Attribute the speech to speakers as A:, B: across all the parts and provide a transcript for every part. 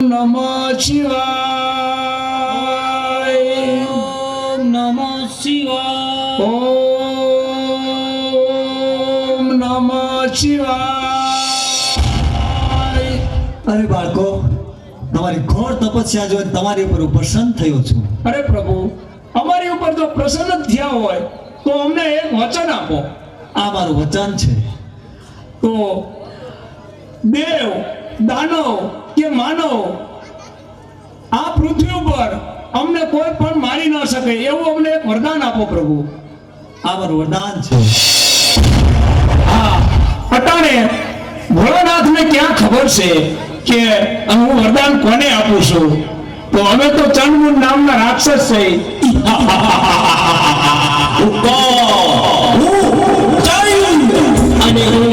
A: નમઃ શિવાય
B: નમો શિવાય
A: ઓમ નમો શિવાય
C: અરે બાળકો તમારી ઘોર તપસ્યા જોઈ તમારી ઉપર પ્રસન્ન થયો છું.
A: અરે પ્રભુ અમારી ઉપર જો પ્રસન્ન થયા હોય તો અમને એક વચન આપો.
C: આ મારું વચન છે.
A: તો દેવ દાનવ કે માનવ આ પૃથ્વી ઉપર અમને કોઈ પણ મારી ન શકે એવું અમને એક વરદાન આપો પ્રભુ
C: આ વરદાન છે
A: હા અટાણે ભોળાનાથને ક્યાં ખબર છે કે હું વરદાન કોને આપું છું તો અમે તો ચંદમુન નામના રાક્ષસ છે
B: અને હું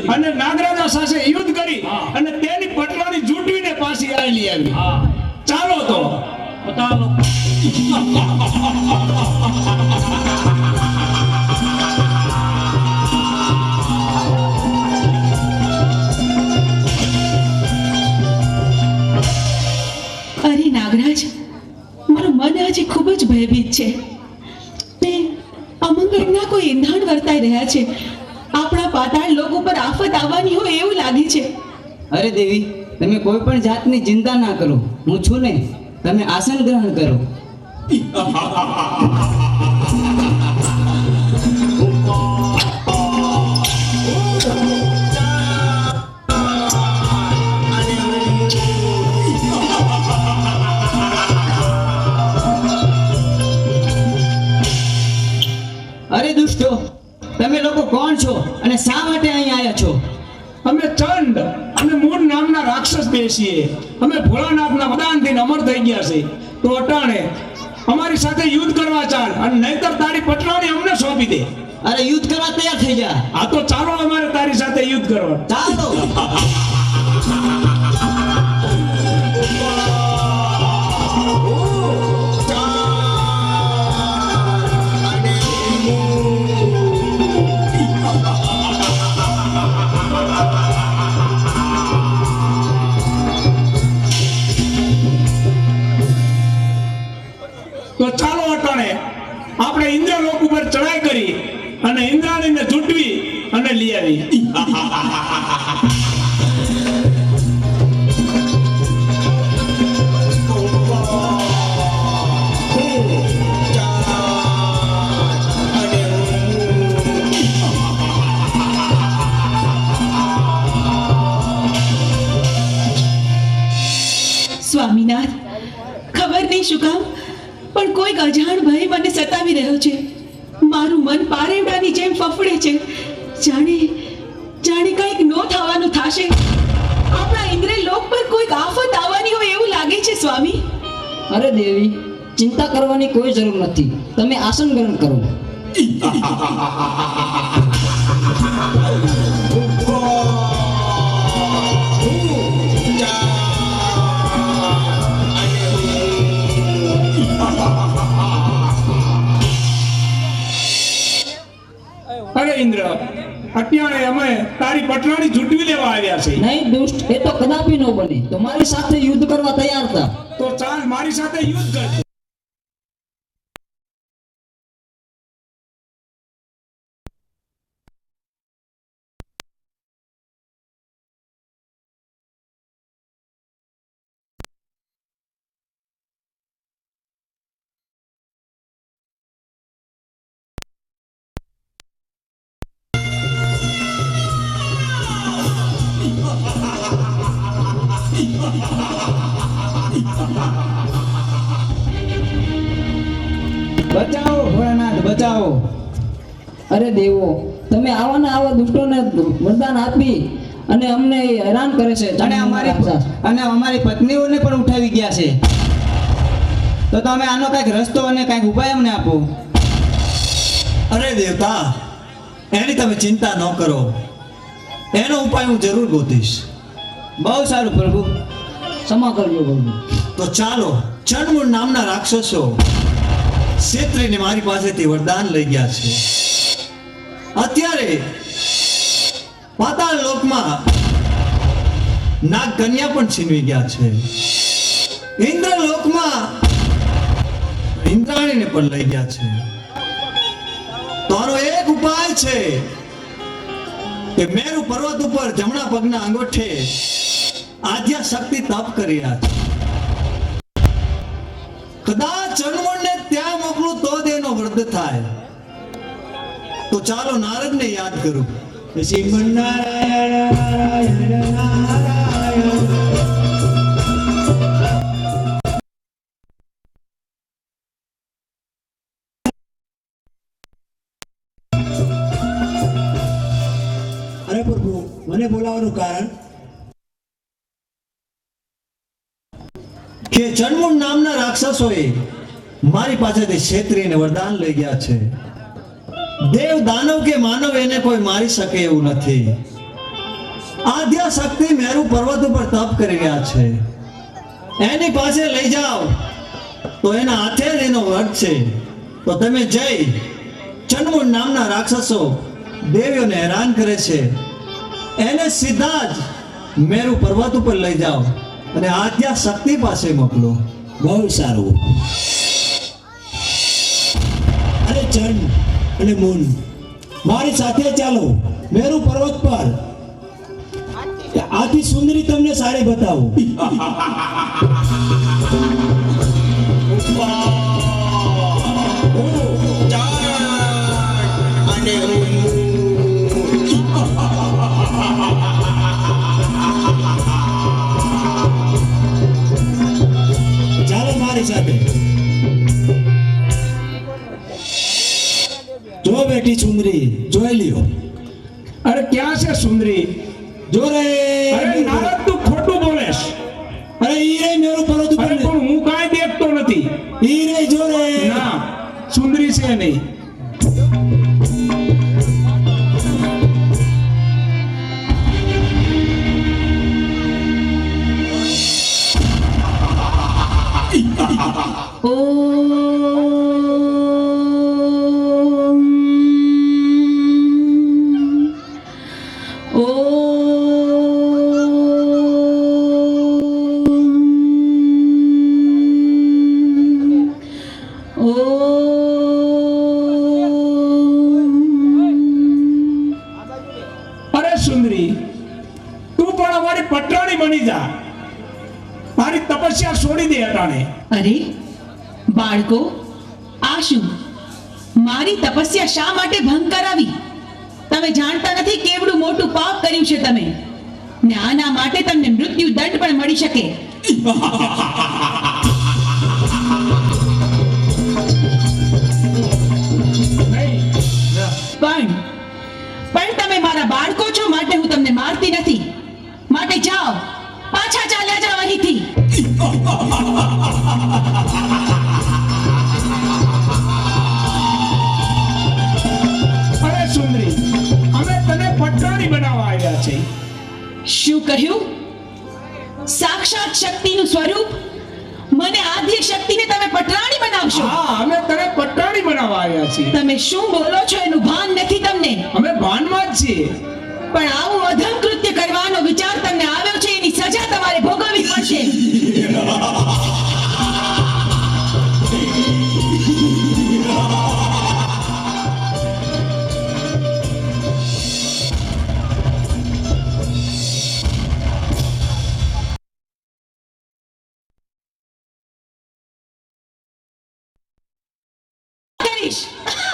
A: કરી. અને નાગરાજા સાથે યુદ્ધ કરી અને તેની પટરાણી જૂટવીને પાછી આવેલી આવી. ચાલો તો.
B: ચાલો
D: અરે નાગરાજ મારું મન આજે ખૂબ જ ભયભીત છે. તે અમંગળના કોઈ ઈંધણ વર્તાઈ રહ્યા છે. લાગે છે?
E: અરે દેવી, તમે કોઈ પણ જાતની ચિંતા ના કરો. હું છું ને, તમે આસન ગ્રહણ કરો. અરે દુષ્ટો, તમે લોકો કોણ છો અને શા માટે અહીં આવ્યા છો?
A: નામના છીએ. અમે ભોળાનાથના વદાનથી અમર થઈ ગયા છે તો અટાણે અમારી સાથે યુદ્ધ કરવા ચાલ અને નહીતર તારી પટરાણી અમને સોંપી દે.
E: અરે યુદ્ધ કરવા તૈયાર થઈ જા.
A: આ તો ચાલો અમારે તારી સાથે યુદ્ધ કરવા
E: ચાલો.
D: મને રહ્યો છે. મારું મન પારેવડાની જેમ ફફડે છે. જાણે જાણે કંઈક નો થવાનું થશે. આપણા ઇન્દ્ર લોક પર કોઈક આફત આવવાની હોય એવું લાગે છે સ્વામી.
E: અરે દેવી ચિંતા કરવાની કોઈ જરૂર નથી. તમે આસન ગ્રહણ કરો.
A: છે.
E: નહીં દુષ્ટ એ તો કદાપી ન બને. તમારી સાથે યુદ્ધ કરવા તૈયાર હતા
A: તો ચાલ મારી સાથે યુદ્ધ કર.
E: બચાવો અરે દેવો તમે આવા ને આવા દુષ્ટોને વરદાન આપી અને અમને હેરાન કરે છે. અને અમારી અને અમારી પત્નીઓને પણ ઉઠાવી ગયા છે. તો તમે આનો કંઈક રસ્તો અને કંઈક ઉપાય અમને આપો.
C: અરે દેવતા એની તમે ચિંતા ન કરો. એનો ઉપાય હું જરૂર ગોતીશ.
E: બહુ સારું પ્રભુ. ક્ષમા કરજો પ્રભુ.
C: તો ચાલો ચણમૂળ નામના રાક્ષસો ક્ષેત્રીને મારી પાસેથી વરદાન લઈ ગયા છે. અત્યારે પાતાળ લોકમાં નાગ કન્યા પણ છીનવી ગયા છે. ઇન્દ્ર લોકમાં ઇન્દ્રાણીને પણ લઈ ગયા છે. તારો એક ઉપાય છે કે મેરુ પર્વત ઉપર જમણા પગના અંગોઠે આદ્યા શક્તિ તપ કરી રહ્યા છે. થાય તો ચાલો નારદને યાદ કરું.
F: અરે પ્રભુ મને બોલાવવાનું કારણ?
C: કે ચણમુણ નામના રાક્ષસોએ મારી પાસેથી ક્ષેત્રીને વરદાન લઈ ગયા છે. દેવ દાનવ કે માનવ એને કોઈ મારી શકે એવું નથી. આધ્યા શક્તિ મેરુ પર્વત ઉપર તપ કરી રહ્યા છે. એની પાસે લઈ જાઓ. તો એના હાથે જ એનો વધ છે. તો તમે જઈ ચણમુણ નામના રાક્ષસો દેવીઓને હેરાન કરે છે. એને સીધા જ મેરુ પર્વત ઉપર લઈ જાઓ અને આદ્યા શક્તિ પાસે મોકલો.
F: બહુ સારું. ચંદ અને મૂન. મારી સાથે ચાલો મેરુ પર્વત પર. આથી સુંદરી તમને સારી બતાવું. બેટી સુંદરી જોઈ લ્યો.
A: અરે ક્યાં છે સુંદરી?
F: જો રે
A: અરે નારદ તું ખોટું બોલેશ.
F: અરે ઈ રે મેરું પર્વત તું
A: પણ હું કાંઈ દેખતો નથી.
F: ઈ રે જો રે.
A: ના સુંદરી છે નહીં. તું પટરાણી બની જા. મારી તપસ્યા છોડી દે અટાણે.
D: અરે બાળકો આ શું? મારી તપસ્યા શા માટે ભંગ કરાવી? તમે જાણતા નથી કેવડું મોટું પાપ કર્યું છે તમે. ને આના માટે તમને મૃત્યુ દંડ પણ મળી શકે. શું કહ્યું સાક્ષાત શક્તિનું સ્વરૂપ? મને આદ્ય શક્તિને તમે પટરાણી બનાવશો.
A: હા અમે તને પટરાણી બનાવવા આવ્યા છીએ.
D: તમે શું બોલો છો એનું ભાન નથી તમને?
A: અમે ભાનમાં જ છીએ.
D: પણ આવું અધમ કૃત્ય કરવાનો વિચાર તમને આવ્યો છે એની સજા તમારે ભોગવવી પડશે. English.